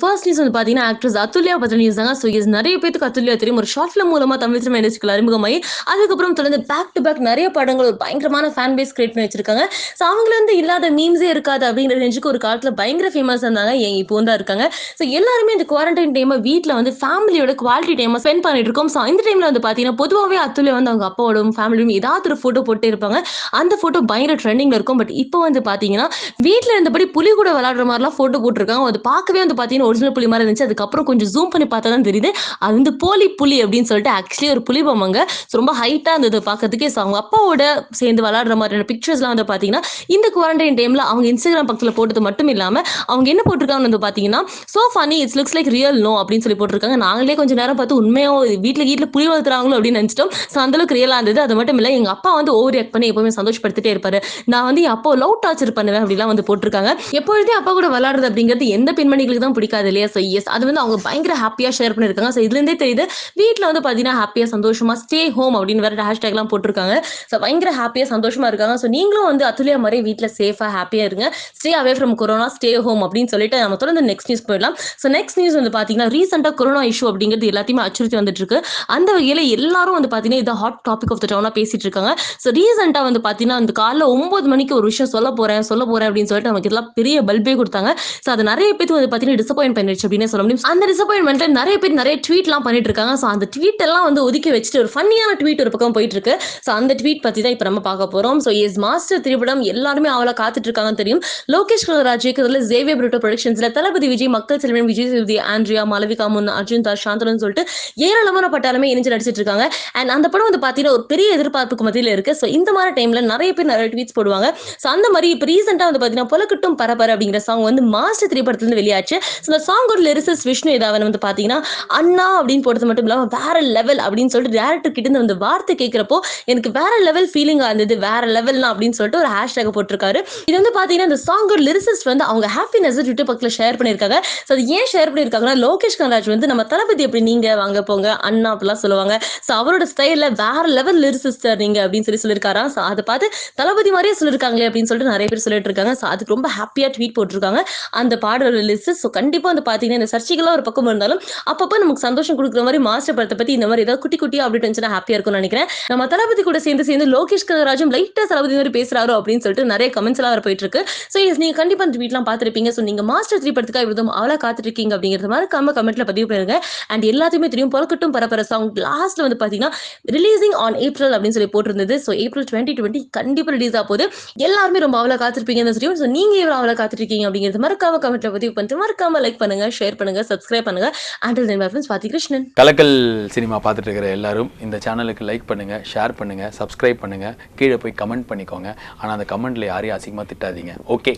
First news வந்து பார்த்தீங்கன்னா actress Athulya பத்திர நியூஸ் தாங்க. ஸோ இஸ் நிறைய பேருக்கு அத்துல்யா தெரியும். ஒரு ஷார்ட் ஃபிலிம் மூலமாக தமிழ் சினிமா இண்டஸ்ட்ரியில் அறிமுகமாகி அதுக்கப்புறம் தொடர்ந்து பேக் டு பேக் நிறைய படங்கள் ஒரு பயங்கரமான ஃபேன் பேஸ் கிரியேட் பண்ணி வச்சிருக்காங்க. ஸோ அவங்கள வந்து இல்லாத மீம்ஸே இருக்காது அப்படிங்கிற ரேஞ்சுக்கு ஒரு காலத்தில் பயங்கர ஃபேமஸ் இருந்தாங்க. ஏன் இப்போ தான் இருக்காங்க. ஸோ எல்லாருமே இந்த குவாரண்டைன் டைமை வீட்டில் வந்து ஃபேமிலியோட குவாலிட்டி டைமை ஸ்பெண்ட் பண்ணிட்டு இருக்கோம். ஸோ இந்த டைமில் வந்து பார்த்தீங்கன்னா பொதுவாகவே அத்துல்யா வந்து அவங்க அப்பாவோடும் ஃபேமிலியும் ஏதாவது ஒரு ஃபோட்டோ போட்டு இருப்பாங்க. அந்த ஃபோட்டோ பயங்கர ட்ரெண்டிங்கில் இருக்கும். பட் இப்போ வந்து பார்த்தீங்கன்னா வீட்டில் இருந்தபடி புலி கூட விளாடுற மாதிரிலாம் ஃபோட்டோ போட்டிருக்காங்க. அது பார்க்கவே வந்து பார்த்தீங்கன்னா ஒரிஜினல் புலி மாதிரி இருந்துச்சு. அதுக்கப்புறம் கொஞ்சம் ஜூம் பண்ணி பார்த்தா தான் தெரியுது. அது வந்து போலி புலி அப்படின்னு சொல்லிட்டு ஆக்சுவலி ஒரு புலி பொம்மைங்க ஸோ ரொம்ப ஹைட்டாக இருந்தது பார்க்கறதுக்கே ஸோ அவங்க அப்பாவோட சேர்ந்து விளாடுற மாதிரியான பிக்சர்ஸ்லாம் வந்து பார்த்தீங்கன்னா இந்த குவாரண்டைன் டைமில் அவங்க இன்ஸ்டாகிராம் பக்கத்தில் போட்டது மட்டும் இல்லாமல் அவங்க என்ன போட்டிருக்காங்கன்னு வந்து பார்த்தீங்கன்னா so funny it's looks like real no அப்படின்னு சொல்லி போட்டிருக்காங்க. நாங்களே கொஞ்சம் நேரம் பார்த்து உண்மையாக வீட்டில் வீட்டில் புலி வளர்த்துறாங்களோ அப்படின்னு நினச்சிட்டோம். ஸோ அந்தளவுக்கு ரியலாக இருந்தது. அது மட்டும் இல்லை எங்கள் அப்பா வந்து ஓவர் ரியாக்ட் பண்ணி எப்பவுமே சந்தோஷப்படுத்திட்டே இருப்பாரு. நான் வந்து என் அப்பா லவ் டார்ச்சர் பண்ணுவேன் அப்படிலாம் வந்து போட்டிருக்காங்க. எப்பொழுதே அப்பா கூட விளாடுறது அப்படிங்கிறது எந்த பெண்மணிகளுக்கு தான் பிடிக்காது இல்லையா? ஸோ எஸ் அது வந்து அவங்க பயங்கர ஹாப்பியாக ஷேர் பண்ணியிருக்காங்க. ஸோ இதுலேருந்தே தெரியுது வீட்டில் வந்து பார்த்தீங்கன்னா ஹாப்பியாக சந்தோஷமா ஸ்டே ஹோம் அப்படின்னு வேற ஹேஷ்டேக்லாம் போட்டிருக்காங்க. ஸோ பயங்கர ஹாப்பியாக சந்தோஷமா இருக்காங்க. ஸோ நீங்களும் வந்து அத்துலியா மாதிரி வீட்டில் சேஃபாக ஹாப்பியாக இருங்க. Stay away from corona stay home அப்படின்னு சொல்லிட்டு நம்ம தொடர்ந்து நெக்ஸ்ட் நியூஸ் போயிடலாம். ஸோ நெக்ஸ்ட் நியூஸ் வந்து பார்த்தீங்கன்னா ரீசெண்டாக கொரோனா இஷ்யூ அப்படிங்கிறது எல்லாத்தையுமே அச்சுறுத்தி வந்துட்டு இருக்கு அந்த வகையில் எல்லாரும் வந்து பார்த்தீங்கன்னா இதை ஹாட் டாபிக் ஆஃப் த டவுனாக பேசிட்டு இருக்காங்க. ஸோ ரீசெண்டாக வந்து பார்த்தீங்கன்னா அந்த காலைல ஒன்பது மணிக்கு ஒரு விஷயம் சொல்ல போறேன் சொல்ல போறேன் அப்படின்னு சொல்லிட்டு நமக்கு எல்லாம் பெரிய பல்பே கொடுத்தாங்க. ஸோ அது நிறைய பேருக்கு வந்து பார்த்தீங்கன்னா டிசப்பாயின்ட் பண்ணிடுச்சு அப்படின்னு சொல்ல முடியும். அந்த டிசப்பாயின்மெண்ட்ல நிறைய பேர் நிறைய ட்வீட்லாம் பண்ணிட்டு இருக்காங்க. ஸோ அந்த ட்வீட் எல்லாம் வந்து ஒதுக்கி வச்சுட்டு ஒரு ஃபன்னியான ட்வீட் ஒரு பக்கம் போயிட்டு இருக்கு. ஸோ அந்த ட்வீட் பத்தி தான் இப்போ நம்ம பார்க்க போறோம். ஸோ எஸ் மாஸ்டர் திரைப்படம் எல்லாருமே அவளை காத்துட்டு இருக்காங்கன்னு தெரியும். லோகேஷ் கலராஜ் இயக்கத்தில் ஜேவியர் பிரிட்டோ ப்ரொடக்ஷன்ஸ்ல தளபதி விஜய் மக்கள் செல்வன் விஜய் சேதுபதி ஆண்ட்ரியா மாலவிகா முன் அர்ஜுன் தாஸ் சாந்தனு சொல்லிட்டு ஏராளமான பட்டாலுமே இணைஞ்சு நடிச்சிட்டு இருக்காங்க. அண்ட் அந்த படம் வந்து பார்த்தீங்கன்னா ஒரு பெரிய எதிர்பார்ப்புக்கு மத்தியில் இருக்கு. ஸோ இந்த மாதிரி டைம்ல நிறைய பேர் நிறைய ட்வீட்ஸ் போடுவாங்க. ஸோ அந்த மாதிரி இப்போ ரீசெண்டாக வந்து பார்த்தீங்கன்னா புலக்கட்டும் பரபர அப்படிங்கிற சாங் வந்து மாஸ்டர் திரைப்படத்துலேருந்து வெளியாச்சு. ஸோ அந்த சாங்கோட லிரிசஸ் விஷ்ணு இதாவன் வந்து பார்த்தீங்கன்னா அண்ணா அப்படின்னு போடுறது மட்டும் இல்லாமல் வேற லெவல் அப்படின்னு சொல்லிட்டு டேரக்டர் கிட்ட இருந்து அந்த வார்த்தை கேட்குறப்போ எனக்கு வேற லெவல் ஃபீலிங்காக இருந்தது வேற லெவல்னா அப்படின்னு சொல்லிட்டு ஒரு ஹேஷ்டேக் போட்டிருக்காரு. இது வந்து பார்த்தீங்கன்னா இந்த சாங்கோட லிரிசஸ் வந்து அவங்க ஹாப்பினஸ் ட்விட்டர் பக்கத்தில் ஷேர் பண்ணியிருக்காங்க ஸோ அது ஏன் ஷேர் பண்ணியிருக்காங்கன்னா லோகேஷ் கனராஜ் வந்து நம்ம தளபதி எப்படி நீங்கள் வாங்க போங்க? அண்ணா அப்படிலாம் சொல்லுவாங்க. ஸோ அவரோட ஸ்டைலில் வேற லெவல் லிரிசஸ் நீங்க அப்படின்னு சொல்லி சொல்லியிருக்காராம் ஸோ அதை பார்த்து தளபதி மாதிரியே சொல்லியிருக்காங்களே அப்படின்னு சொல்லிட்டு நிறைய பேர் சொல்லிட்டு இருக்காங்க. ஸோ அதுக்கு ரொம்ப ஹாப்பியாக ட்வீட் போட்டிருக்காங்க. அந்த பாடலோட லிரிசஸ் ஸோ கண்டிப்பாக வந்து பார்த்தீங்கன்னா இந்த சர்ச்சைகளாக ஒரு பக்கம் இருந்தாலும் அப்பப்போ நமக்கு சந்தோஷம் கொடுக்குற மாதிரி மாஸ்டர் படத்தை பற்றி இந்த மாதிரி ஏதாவது குட்டி குட்டியாக அப்படி இருந்துச்சுன்னா ஹாப்பியாக இருக்கும்னு நினைக்கிறேன். நம்ம தளபதி கூட சேர்ந்து சேர்ந்து லோகேஷ் கனகராஜும் லைட்டாக தளபதி மாதிரி பேசுறாரோ அப்படின்னு சொல்லிட்டு நிறைய கமெண்ட்ஸ் எல்லாம் போயிட்டு இருக்கு. ஸோ நீங்கள் கண்டிப்பாக அந்த வீட்லாம் பார்த்துருப்பீங்க. ஸோ நீங்கள் மாஸ்டர் த்ரீ படத்துக்காக விதம் அவளா காத்துருக்கீங்க அப்படிங்கிறது மாதிரி கம்ம கமெண்ட்ல பதிவு பண்ணுங்க. அண்ட் எல்லாத்தையுமே தெரியும். பொறக்கட்டும் பரப்பர சாங் லாஸ்ட்ல வந்து பார்த்தீங்கன்னா ரிலீசிங் ஆன் ஏப்ரல் அப்படின்னு சொல்லி போட்டிருந்தது. ஸோ ஏப்ரல் டுவெண்ட்டி டுவெண்ட்டி கண்டிப்பாக ரிலீஸ் ஆக போது எல்லாருமே ரொம்ப அவ்வளோ காத்திருப்பீங்கன்னு தெரியும். ஸோ நீங்க எவ்வளோ அவளை காத்திருக்கீங்க அப்படிங்கிறது மறக்காம கமெண்ட்ல பதிவு பண்ணிட்டு மறக்காம லைக் பண்ணுங்க ஷேர் பண்ணுங்க சப்ஸ்கிரைப் பண்ணுங்க. அண்டில் தென் ஃப்ரெண்ட்ஸ் பாத்தி கிருஷ்ணன் கலக்கல் சினிமா பார்த்துட்டு இருக்கிற எல்லாரும் இந்த சேனலுக்கு லைக் பண்ணுங்க ஷேர் பண்ணுங்க சப்ஸ்கிரைப் பண்ணுங்க. கீழே போய் கமெண்ட் பண்ணிக்கோங்க. ஆனால் அந்த கமெண்ட்ல யாரையும் அசிங்கமாக திட்டாதீங்க. ஓகே